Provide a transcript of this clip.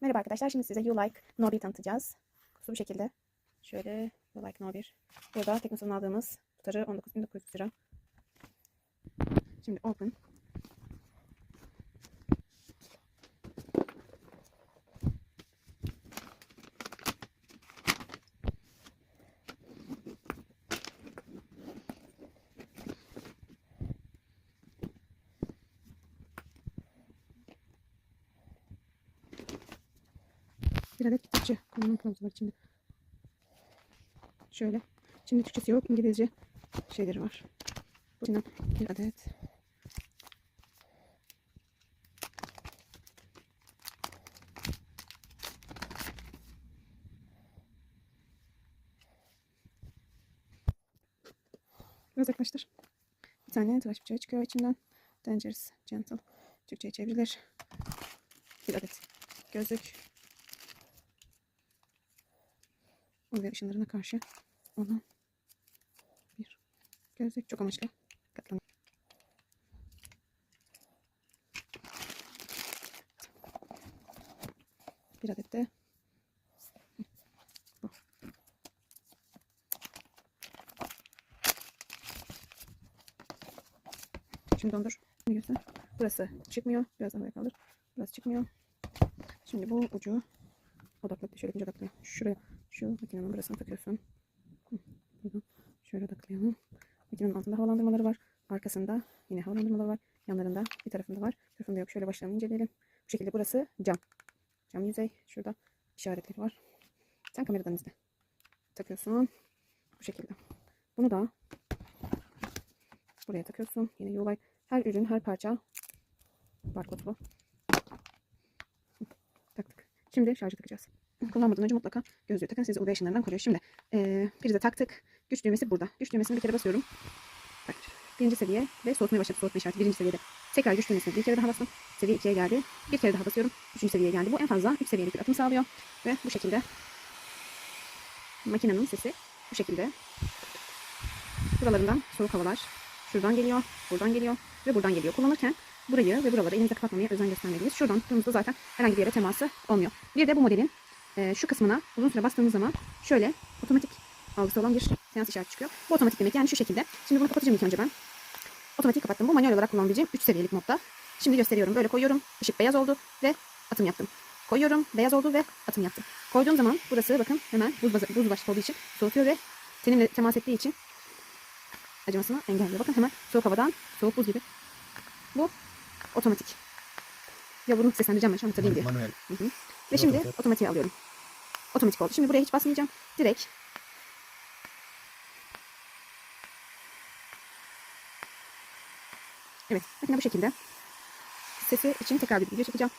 Merhaba arkadaşlar. Şimdi size You Like No 1 tanıtacağız. Kutusu bu şekilde. Şöyle You Like No 1. Burada Teknosa'dan aldığımız tutarı 19.900 lira. Şimdi open. Bir adet kitapçı kullanım kılavuzu var içinde. Şöyle. Şimdi Türkçesi yok. İngilizce şeyleri var. İçinden bir adet. Biraz yaklaştır. Bir tane tıraş bıçağı çıkıyor içinden. Dangerous, gentle. Türkçe'ye çevrilir. Bir adet gözlük. UV ışınlarına karşı olan bir gözlük çok amaçlı katlanıyor. Bir adet de bu. Şimdi dondur. Göster. Burası çıkmıyor. Biraz daha buraya kaldır. Burası çıkmıyor. Şimdi bu ucu odakla. Şöyle bir odaklayayım. Şuraya şu makinenin burasına takıyorsun. Şöyle odaklayalım. Makinenin altında havalandırmaları var. Arkasında yine havalandırmaları var. Yanlarında bir tarafında var. Tarafında yok. Şöyle başlayalım inceleyelim. Bu şekilde burası cam. Cam yüzey. Şurada işaretleri var. Sen kameradan izle. Takıyorsun. Bu şekilde. Bunu da buraya takıyorsun. Yine yolay. Her ürün, her parça barkodlu. Taktık. Şimdi şarjı takacağız. Kullanmadan önce mutlaka gözlüğü takın. Sizi UV ışınlarından koruyor. Şimdi eee prize taktık. Güç düğmesi burada. Güç düğmesini bir kere basıyorum. Bak, birinci seviye ve soğutmaya başladı. Soğutma işareti birinci seviyede. Tekrar güç düğmesine bir kere daha bastım. Seviye 2'ye geldi. Bir kere daha basıyorum. Üçüncü seviyeye geldi. Bu en fazla 3 seviyelik bir atım sağlıyor. Ve bu şekilde makinenin sesi bu şekilde buralarından soğuk havalar şuradan geliyor, buradan geliyor ve buradan geliyor. Kullanırken burayı ve buraları elinize kapatmamaya özen göstermeliyiz. Şuradan tuttuğumuzda zaten herhangi bir yere teması olmuyor. Bir de bu modelin e, şu kısmına uzun süre bastığımız zaman şöyle otomatik algısı olan bir seans işareti çıkıyor. Bu otomatik demek yani şu şekilde. Şimdi bunu kapatacağım ilk önce ben. Otomatik kapattım. Bu manuel olarak kullanabileceğim 3 seviyelik modda. Şimdi gösteriyorum. Böyle koyuyorum. Işık beyaz oldu ve atım yaptım. Koyuyorum. Beyaz oldu ve atım yaptım. Koyduğum zaman burası bakın hemen buz, bazı, buz başlı olduğu için soğutuyor ve tenimle temas ettiği için acımasını engelliyor. Bakın hemen soğuk havadan soğuk buz gibi. Bu otomatik. Ya bunu seslendireceğim ben şu an hatırlayayım diye. Manuel. Hı hı. Ve şimdi Otomatik. otomatiğe alıyorum. Otomatik oldu. Şimdi buraya hiç basmayacağım. Direkt Evet. Makine bu şekilde. Sesi için tekrar bir video çekeceğim.